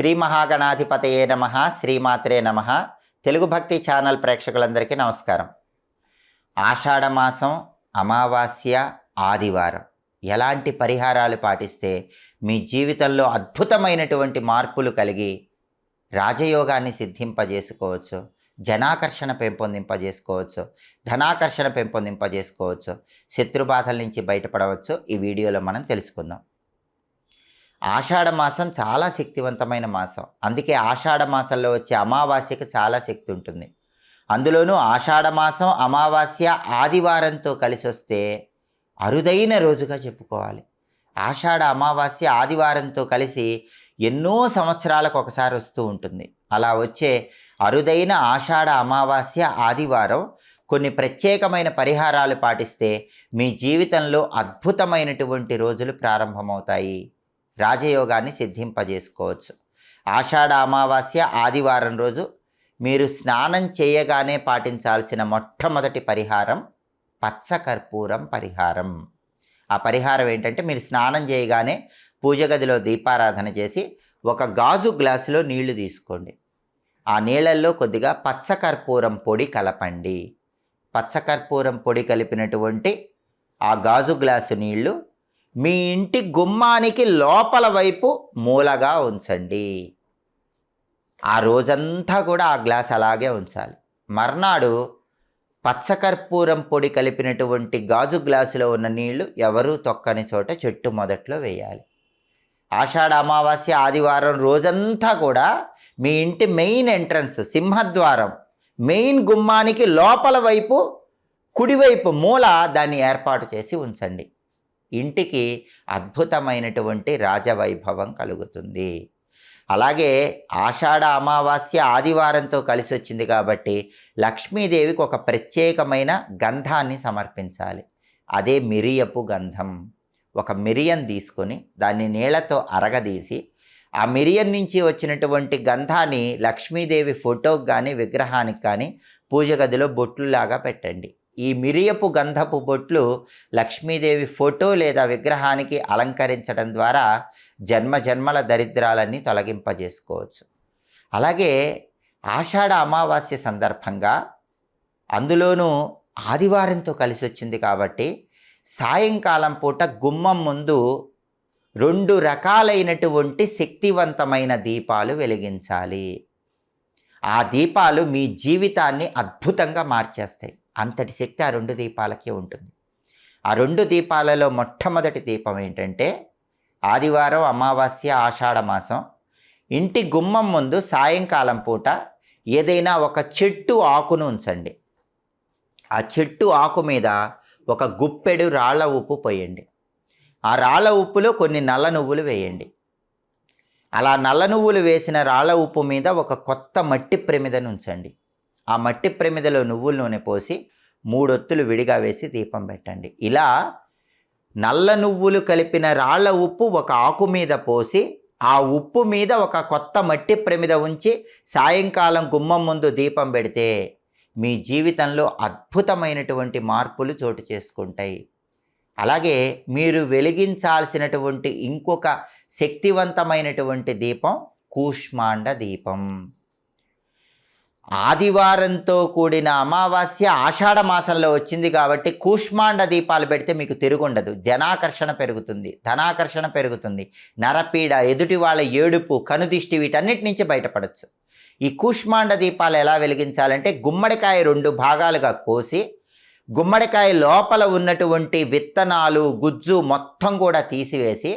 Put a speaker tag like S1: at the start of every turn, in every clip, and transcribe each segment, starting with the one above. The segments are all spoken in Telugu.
S1: శ్రీ మహాగణాధిపతయే నమ శ్రీమాత్రే నమ. తెలుగు భక్తి ఛానల్ ప్రేక్షకులందరికీ నమస్కారం. ఆషాఢమాసం అమావాస్య ఆదివారం. ఎలాంటి పరిహారాలు పాటిస్తే మీ జీవితంలో అద్భుతమైనటువంటి మార్పులు కలిగి రాజయోగాన్ని సిద్ధింపజేసుకోవచ్చు. జనాకర్షణ పెంపొందింపజేసుకోవచ్చు. ధనాకర్షణ పెంపొందింపజేసుకోవచ్చు. శత్రుబాధల నుంచి బయటపడవచ్చు. ఈ వీడియోలో మనం తెలుసుకుందాం. ఆషాఢ మాసం చాలా శక్తివంతమైన మాసం. అందుకే ఆషాఢ మాసంలో వచ్చే అమావాస్యకు చాలా శక్తి ఉంటుంది. అందులోనూ ఆషాఢ మాసం అమావాస్య ఆదివారంతో కలిసి వస్తే అరుదైన రోజుగా చెప్పుకోవాలి. ఆషాఢ అమావాస్య ఆదివారంతో కలిసి ఎన్నో సంవత్సరాలకు ఒకసారి వస్తూ ఉంటుంది. అలా వచ్చే అరుదైన ఆషాఢ అమావాస్య ఆదివారం కొన్ని ప్రత్యేకమైన పరిహారాలు పాటిస్తే మీ జీవితంలో అద్భుతమైనటువంటి రోజులు ప్రారంభమవుతాయి. రాజయోగాన్ని సిద్ధింపజేసుకోవచ్చు. ఆషాఢ అమావాస్య ఆదివారం రోజు మీరు స్నానం చేయగానే పాటించాల్సిన మొట్టమొదటి పరిహారం పచ్చకర్పూరం పరిహారం. ఆ పరిహారం ఏంటంటే మీరు స్నానం చేయగానే పూజ గదిలో దీపారాధన చేసి ఒక గాజు గ్లాసులో నీళ్ళు తీసుకోండి. ఆ నీళ్ళల్లో కొద్దిగా పచ్చకర్పూరం పొడి కలపండి. పచ్చకర్పూరం పొడి కలిపినటువంటి ఆ గాజు గ్లాసు నీళ్ళు మీ ఇంటి గుమ్మానికి లోపల వైపు మూలగా ఉంచండి. ఆ రోజంతా కూడా ఆ గ్లాస్ అలాగే ఉంచాలి. మర్నాడు పచ్చకర్పూరం పొడి కలిపినటువంటి గాజు గ్లాసులో ఉన్న నీళ్ళు ఎవరూ తొక్కని చోట చెట్టు మొదట్లో వేయాలి. ఆషాఢ అమావాస్య ఆదివారం రోజంతా కూడా మీ ఇంటి మెయిన్ ఎంట్రన్స్ సింహద్వారం మెయిన్ గుమ్మానికి లోపల వైపు కుడివైపు మూల దాన్ని ఏర్పాటు చేసి ఉంచండి. ఇంటికి అద్భుతమైనటువంటి రాజవైభవం కలుగుతుంది. అలాగే ఆషాఢ అమావాస్య ఆదివారంతో కలిసి వచ్చింది కాబట్టి లక్ష్మీదేవికి ఒక ప్రత్యేకమైన గంధాన్ని సమర్పించాలి. అదే మిరియపు గంధం. ఒక మిరియం తీసుకొని దాన్ని నీళ్ళతో అరగదీసి ఆ మిరియం నుంచి వచ్చినటువంటి గంధాన్ని లక్ష్మీదేవి ఫోటోకి కానీ విగ్రహానికి కానీ పూజ గదిలో బొట్లులాగా పెట్టండి. ఈ మిరియపు గంధపు బొట్లు లక్ష్మీదేవి ఫోటో లేదా విగ్రహానికి అలంకరించడం ద్వారా జన్మ జన్మల దరిద్రాలన్నీ తొలగింపజేసుకోవచ్చు. అలాగే ఆషాఢ అమావాస్య సందర్భంగా అందులోనూ ఆదివారంతో కలిసి వచ్చింది కాబట్టి సాయంకాలం పూట గుమ్మం ముందు రెండు రకాలైనటువంటి శక్తివంతమైన దీపాలు వెలిగించాలి. ఆ దీపాలు మీ జీవితాన్ని అద్భుతంగా మార్చేస్తాయి. అంతటి శక్తి ఆ రెండు దీపాలకే ఉంటుంది. ఆ రెండు దీపాలలో మొట్టమొదటి దీపం ఏంటంటే ఆదివారం అమావాస్య ఆషాఢ మాసం. ఇంటి గుమ్మం ముందు సాయంకాలం పూట ఏదైనా ఒక చెట్టు ఆకును ఉంచండి. ఆ చెట్టు ఆకు మీద ఒక గుప్పెడు రాళ్ళ ఉప్పు పోయండి. ఆ రాళ్ళ ఉప్పులో కొన్ని నల్ల నువ్వులు వేయండి. అలా నల్ల నువ్వులు వేసిన రాళ్ళ ఉప్పు మీద ఒక కొత్త మట్టి ప్రమిదను ఉంచండి. ఆ మట్టి ప్రమిదలో నువ్వుల నూనె పోసి మూడొత్తులు విడిగా వేసి దీపం పెట్టండి. ఇలా నల్ల నువ్వులు కలిపిన రాళ్ళ ఉప్పు ఒక ఆకు మీద పోసి ఆ ఉప్పు మీద ఒక కొత్త మట్టి ప్రమిద ఉంచి సాయంకాలం గుమ్మం ముందు దీపం పెడితే మీ జీవితంలో అద్భుతమైనటువంటి మార్పులు చోటు చేసుకుంటాయి. అలాగే మీరు వెలిగించాల్సినటువంటి ఇంకొక శక్తివంతమైనటువంటి దీపం కూష్మాండ దీపం. ఆదివారంతో కూడిన అమావాస్య ఆషాఢ మాసంలో వచ్చింది కాబట్టి కూష్మాండ దీపాలు పెడితే మీకు తిరుగుండదు. జనాకర్షణ పెరుగుతుంది ధనాకర్షణ పెరుగుతుంది. నరపీడ ఎదుటి వాళ్ళ ఏడుపు కనుదిష్టి వీటన్నిటి నుంచి బయటపడచ్చు. ఈ కూష్మాండ దీపాలు ఎలా వెలిగించాలంటే గుమ్మడికాయ రెండు భాగాలుగా కోసి గుమ్మడికాయ లోపల ఉన్నటువంటి విత్తనాలు గుజ్జు మొత్తం కూడా తీసివేసి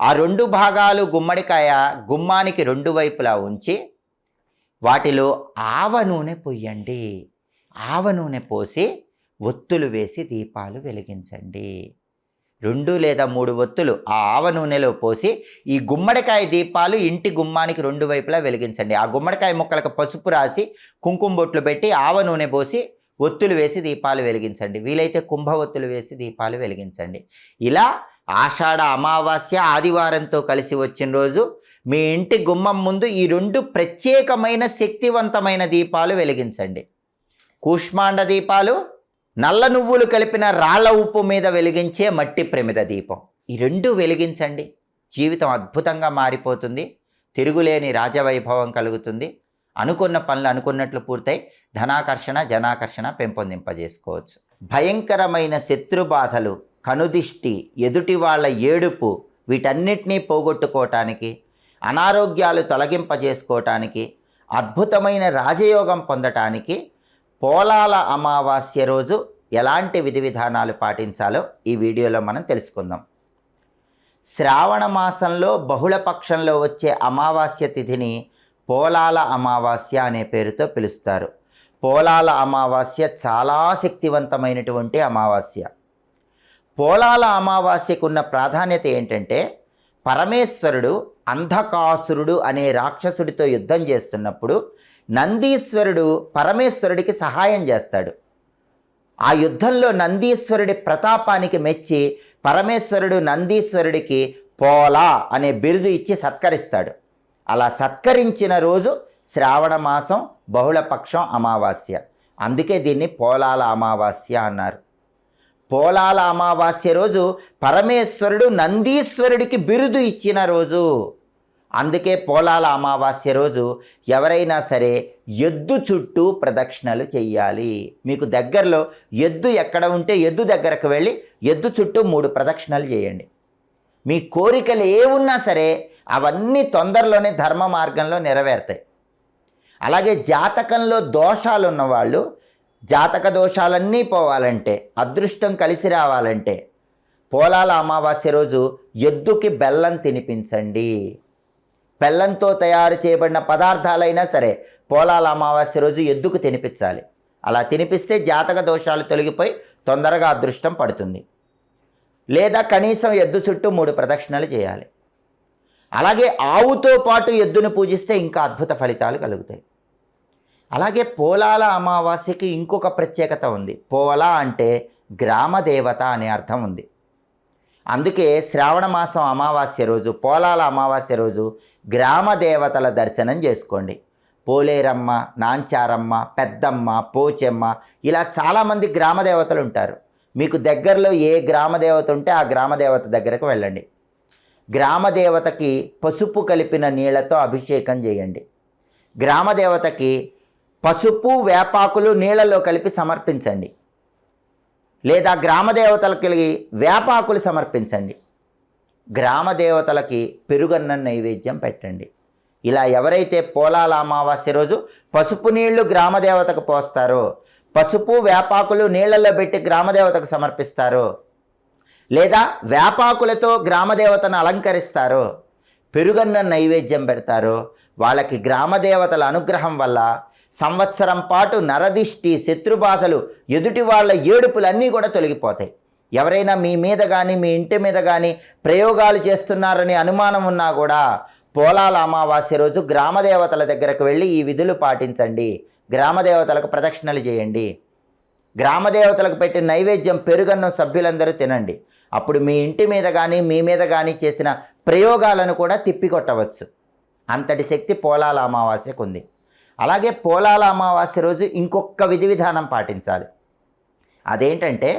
S1: ఆ రెండు భాగాలు గుమ్మడికాయ గుమ్మానికి రెండు వైపులా ఉంచి వాటిలో ఆవ నూనె పొయ్యండి. ఆవ నూనె పోసి ఒత్తులు వేసి దీపాలు వెలిగించండి. రెండు లేదా మూడు ఒత్తులు ఆ ఆవ నూనెలో పోసి ఈ గుమ్మడికాయ దీపాలు ఇంటి గుమ్మానికి రెండు వైపులా వెలిగించండి. ఆ గుమ్మడికాయ ముక్కలకు పసుపు రాసి కుంకుమ బొట్లు పెట్టి ఆవ నూనె పోసి ఒత్తులు వేసి దీపాలు వెలిగించండి. వీలైతే కుంభ ఒత్తులు వేసి దీపాలు వెలిగించండి. ఇలా ఆషాఢ అమావాస్య ఆదివారంతో కలిసి వచ్చిన రోజు మీ ఇంటి గుమ్మం ముందు ఈ రెండు ప్రత్యేకమైన శక్తివంతమైన దీపాలు వెలిగించండి. కూష్మాండ దీపాలు నల్ల నువ్వులు కలిపిన రాళ్ళ ఉప్పు మీద వెలిగించే మట్టి ప్రమిద దీపం. ఈ రెండు వెలిగించండి. జీవితం అద్భుతంగా మారిపోతుంది. తిరుగులేని రాజవైభవం కలుగుతుంది. అనుకున్న పనులు అనుకున్నట్లు పూర్తయి ధనాకర్షణ జనాకర్షణ పెంపొందింపజేసుకోవచ్చు. భయంకరమైన శత్రుబాధలు కనుదిష్టి ఎదుటి వాళ్ళ ఏడుపు వీటన్నిటినీ పోగొట్టుకోవటానికి అనారోగ్యాలు తొలగింపజేసుకోవటానికి అద్భుతమైన రాజయోగం పొందటానికి పోలాల అమావాస్య రోజు ఎలాంటి విధి విధానాలు పాటించాలో ఈ వీడియోలో మనం తెలుసుకుందాం. శ్రావణ మాసంలో బహుళపక్షంలో వచ్చే అమావాస్య తిథిని పోలాల అమావాస్య అనే పేరుతో పిలుస్తారు. పోలాల అమావాస్య చాలా శక్తివంతమైనటువంటి అమావాస్య. పోలాల అమావాస్యకున్న ప్రాధాన్యత ఏంటంటే పరమేశ్వరుడు అంధకాసురుడు అనే రాక్షసుడితో యుద్ధం చేస్తున్నప్పుడు నందీశ్వరుడు పరమేశ్వరుడికి సహాయం చేస్తాడు. ఆ యుద్ధంలో నందీశ్వరుడి ప్రతాపానికి మెచ్చి పరమేశ్వరుడు నందీశ్వరుడికి పోలా అనే బిరుదు ఇచ్చి సత్కరిస్తాడు. అలా సత్కరించిన రోజు శ్రావణ మాసం బహుళపక్షం అమావాస్య. అందుకే దీన్ని పోలాల అమావాస్య అన్నారు. పోలాల అమావాస్య రోజు పరమేశ్వరుడు నందీశ్వరుడికి బిరుదు ఇచ్చిన రోజు. అందుకే పోలాల అమావాస్య రోజు ఎవరైనా సరే ఎద్దు చుట్టూ ప్రదక్షిణలు చెయ్యాలి. మీకు దగ్గరలో ఎద్దు ఎక్కడ ఉంటే ఎద్దు దగ్గరకు వెళ్ళి ఎద్దు చుట్టూ మూడు ప్రదక్షిణలు చేయండి. మీ కోరికలు ఏ ఉన్నా సరే అవన్నీ తొందరలోనే ధర్మ మార్గంలో నెరవేరుతాయి. అలాగే జాతకంలో దోషాలు ఉన్నవాళ్ళు జాతక దోషాలన్నీ పోవాలంటే అదృష్టం కలిసి రావాలంటే పోలాల అమావాస్య రోజు ఎద్దుకి బెల్లం తినిపించండి. బెల్లంతో తయారు చేయబడిన పదార్థాలైనా సరే పోలాల అమావాస్య రోజు ఎద్దుకు తినిపించాలి. అలా తినిపిస్తే జాతక దోషాలు తొలగిపోయి తొందరగా అదృష్టం పడుతుంది. లేదా కనీసం ఎద్దు చుట్టూ మూడు ప్రదక్షిణలు చేయాలి. అలాగే ఆవుతో పాటు ఎద్దును పూజిస్తే ఇంకా అద్భుత ఫలితాలు కలుగుతాయి. అలాగే పోలాల అమావాస్యకి ఇంకొక ప్రత్యేకత ఉంది. పోలా అంటే గ్రామదేవత అనే అర్థం ఉంది. అందుకే శ్రావణ మాసం అమావాస్య రోజు పోలాల అమావాస్య రోజు గ్రామ దేవతల దర్శనం చేసుకోండి. పోలేరమ్మ నాంచారమ్మ పెద్దమ్మ పోచెమ్మ ఇలా చాలామంది గ్రామ దేవతలు ఉంటారు. మీకు దగ్గరలో ఏ గ్రామ దేవత ఉంటే ఆ గ్రామ దేవత దగ్గరకు వెళ్ళండి. గ్రామ దేవతకి పసుపు కలిపిన నీళ్ళతో అభిషేకం చేయండి. గ్రామ దేవతకి పసుపు వేపాకులు నీళ్ళలో కలిపి సమర్పించండి. లేదా గ్రామ కలిగి వేపాకులు సమర్పించండి. గ్రామ దేవతలకి పెరుగన్న నైవేద్యం పెట్టండి. ఇలా ఎవరైతే పోలాల అమావాస్య రోజు పసుపు నీళ్ళు గ్రామదేవతకు పోస్తారో పసుపు వేపాకులు నీళ్ళలో పెట్టి గ్రామదేవతకు సమర్పిస్తారో లేదా వేపాకులతో గ్రామదేవతను అలంకరిస్తారో పెరుగన్న నైవేద్యం పెడతారో వాళ్ళకి గ్రామదేవతల అనుగ్రహం వల్ల సంవత్సరం పాటు నరదిష్టి శత్రుబాధలు ఎదుటి వాళ్ళ ఏడుపులన్నీ కూడా తొలగిపోతాయి. ఎవరైనా మీ మీద కానీ మీ ఇంటి మీద కానీ ప్రయోగాలు చేస్తున్నారని అనుమానం ఉన్నా కూడా పోలాల అమావాస్య రోజు గ్రామదేవతల దగ్గరకు వెళ్ళి ఈ విధులు పాటించండి. గ్రామదేవతలకు ప్రదక్షిణలు చేయండి. గ్రామదేవతలకు పెట్టిన నైవేద్యం పెరుగన్నం సభ్యులందరూ తినండి. అప్పుడు మీ ఇంటి మీద కానీ మీ మీద కానీ చేసిన ప్రయోగాలను కూడా తిప్పికొట్టవచ్చు. అంతటి శక్తి పోలాల అమావాస్యకు ఉంది అలాగే పోలాల అమావాస్య రోజు ఇంకొక విధి విధానం పాటించాలి. అదేంటంటే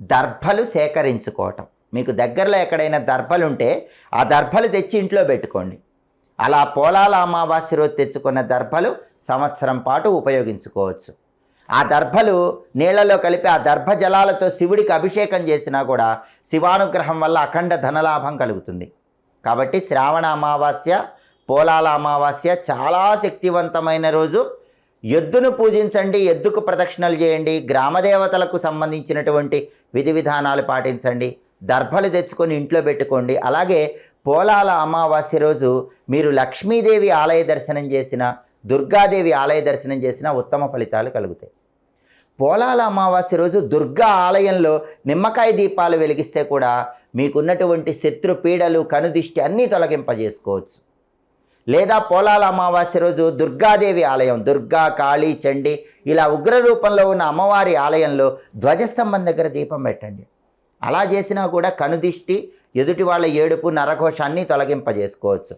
S1: దర్భలు సేకరించుకోవటం. మీకు దగ్గరలో ఎక్కడైనా దర్భలు ఉంటే ఆ దర్భలు తెచ్చి ఇంట్లో పెట్టుకోండి. అలా పోలాల అమావాస్య రోజు తెచ్చుకున్న దర్భలు సంవత్సరం పాటు ఉపయోగించుకోవచ్చు. ఆ దర్భలు నీళ్ళలో కలిపి ఆ దర్భ జలాలతో శివుడికి అభిషేకం చేసినా కూడా శివానుగ్రహం వల్ల అఖండ ధనలాభం కలుగుతుంది. కాబట్టి శ్రావణ అమావాస్య పోలాల అమావాస్య చాలా శక్తివంతమైన రోజు. ఎద్దును పూజించండి ఎద్దుకు ప్రదక్షిణలు చేయండి గ్రామదేవతలకు సంబంధించినటువంటి విధి విధానాలు పాటించండి దర్భలు తెచ్చుకొని ఇంట్లో పెట్టుకోండి. అలాగే పోలాల అమావాస్య రోజు మీరు లక్ష్మీదేవి ఆలయ దర్శనం చేసిన దుర్గాదేవి ఆలయ దర్శనం చేసిన ఉత్తమ ఫలితాలు కలుగుతాయి. పోలాల అమావాస్య రోజు దుర్గా ఆలయంలో నిమ్మకాయ దీపాలు వెలిగిస్తే కూడా మీకున్నటువంటి శత్రు పీడలు కనుదిష్టి అన్నీ తొలగింపజేసుకోవచ్చు. లేదా పోలాల అమావాస్య రోజు దుర్గాదేవి ఆలయం దుర్గా కాళీ చండి ఇలా ఉగ్ర రూపంలో ఉన్న అమ్మవారి ఆలయంలో ధ్వజస్తంభం దగ్గర దీపం పెట్టండి. అలా చేసినా కూడా కనుదిష్టి ఎదుటి వాళ్ళ ఏడుపు నరఘోషాన్ని తొలగింపజేసుకోవచ్చు.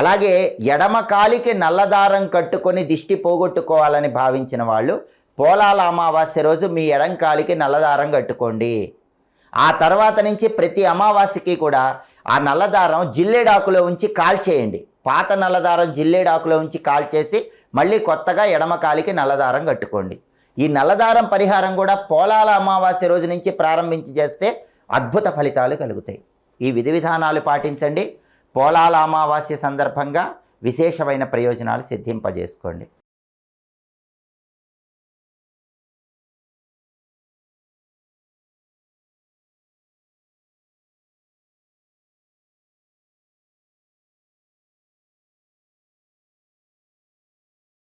S1: అలాగే ఎడమ కాలికి నల్లదారం కట్టుకొని దిష్టి పోగొట్టుకోవాలని భావించిన వాళ్ళు పోలాల అమావాస్య రోజు మీ ఎడం కాలికి నల్లదారం కట్టుకోండి. ఆ తర్వాత నుంచి ప్రతి అమావాస్యకి కూడా ఆ నల్లదారం జిల్లెడాకులో ఉంచి కాల్చేయండి. పాత నల్లదారం జిల్లేడాకులో ఉంచి కాల్చేసి మళ్ళీ కొత్తగా ఎడమ కాలికి నల్లదారం కట్టుకోండి. ఈ నల్లదారం పరిహారం కూడా పోలాల అమావాస్య రోజు నుంచి ప్రారంభించి చేస్తే అద్భుత ఫలితాలు కలుగుతాయి. ఈ విధి విధానాలు పాటించండి. పోలాల అమావాస్య సందర్భంగా విశేషమైన ప్రయోజనాలు సిద్ధింపజేసుకోండి.